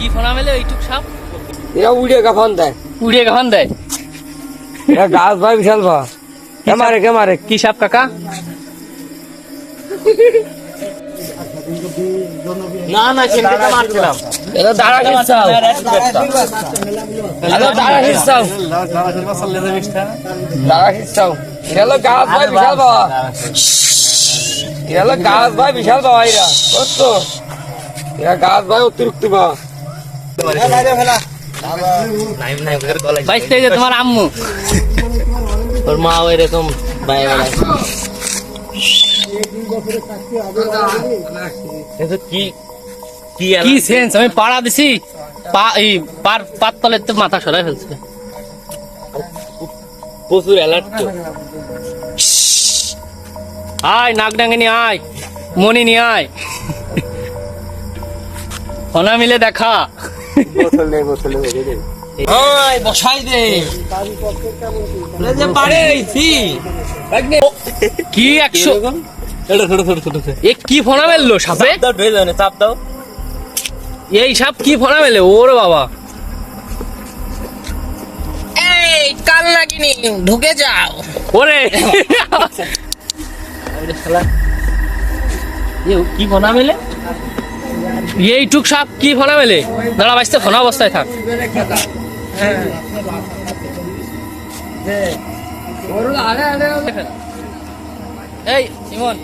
কি ফোনা মেলে ওইটুক সাপ এরা উড়ে গাফান দেয় উড়িয়ে গান দেয় এরা গাছ ভাই বিশাল ভা কেমারে কেমারে কি সাপ কাকা না না চিন্তা মারছিলাম দাঁড়া দাঁড়া দাঁড়া হলো গাছ ভাই বিশাল বাবা এরা হলো গাছ ভাই বিশাল বাবা এরা বুঝছ এরা গাছ ভাই অতিরিক্ত বাবা বাইশ তারিখে তোমার আম্মু। তোর মা বেড়ায়। এতো কি কি কি সেন্স আমি পাড়া দিছি পা এই পার পাত তলে তো মাথা সরাই ফেলছে। প্রচুর অ্যালার্ট তো। আয় নাক ডাঙ্গে নিয়ে আয় মনি নিয়ে আয়। ফোনা মিলে দেখা। ওই বসাই দে। ওরে যে পারে আইছি কি একশো ছোট ছোট ছোট ছোট এ কি ফোনা মেললো সাপে? দাও চাপ এই সাপ কি ফোনা মেলে? ওরে বাবা। এই কাল নাগিনি ঢুকে যাও। ওরে। কি ফোনা মেলে? এইটুক সাপ কি ফোনা মেলে? দাঁড়া বাঁচতে ফোনা, অবস্থায় থাক। এই, ইমন,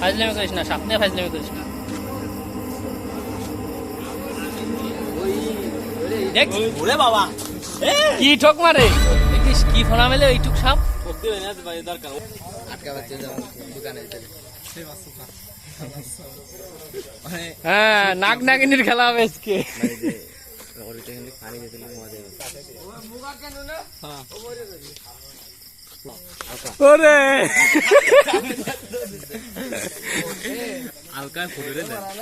ফাজলামি করিস না, সাপ নিয়ে ফাজলামি করিস না। কি ঠক মারে? কি ফোনা মেলে এইটুক সাপ? হ্যাঁ নাক নাগিনীর খেলা হবে আজকে। ওরে। হালকা